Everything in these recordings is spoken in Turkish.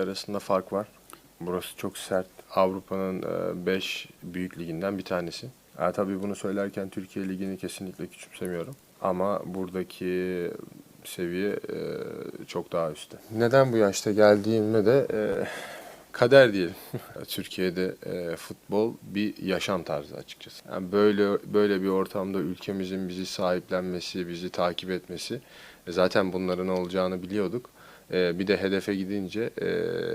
arasında fark var. Burası çok sert. Avrupa'nın 5 büyük liginden bir tanesi. Ha, tabii bunu söylerken Türkiye Ligi'ni kesinlikle küçümsemiyorum. Ama buradaki seviye e, çok daha üstte. Neden bu yaşta geldiğimde de e, kader diyelim. Türkiye'de e, futbol bir yaşam tarzı açıkçası. Yani böyle böyle bir ortamda ülkemizin bizi sahiplenmesi, bizi takip etmesi e, zaten bunların olacağını biliyorduk. E, bir de hedefe gidince e,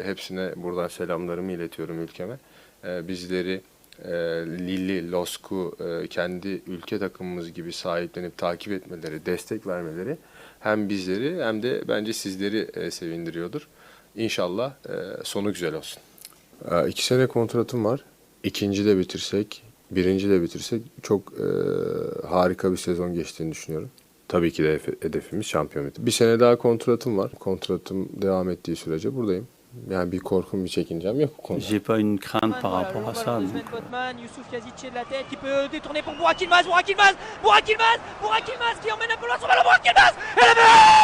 hepsine buradan selamlarımı iletiyorum ülkeme. E, bizleri e, Lille, Losku e, kendi ülke takımımız gibi sahiplenip takip etmeleri, destek vermeleri hem bizleri hem de bence sizleri e, sevindiriyordur. İnşallah e, sonu güzel olsun. E, iki sene kontratım var. İkinci de bitirsek, birinci de bitirsek çok e, harika bir sezon geçtiğini düşünüyorum. Tabii ki de hedefimiz şampiyonluk. Bir sene daha kontratım var. Kontratım devam ettiği sürece buradayım. Yani bir korkum, bir çekincem yok bu konuda. J'ai pas une crainte par rapport à ça. Sven Botman, Youssouf Kazic de la tête qui peut détourner pour Burak Yilmaz, Burak Yilmaz, Burak Yilmaz, Burak Yilmaz qui emmène un peu loin son ballon, Burak Yilmaz Et le but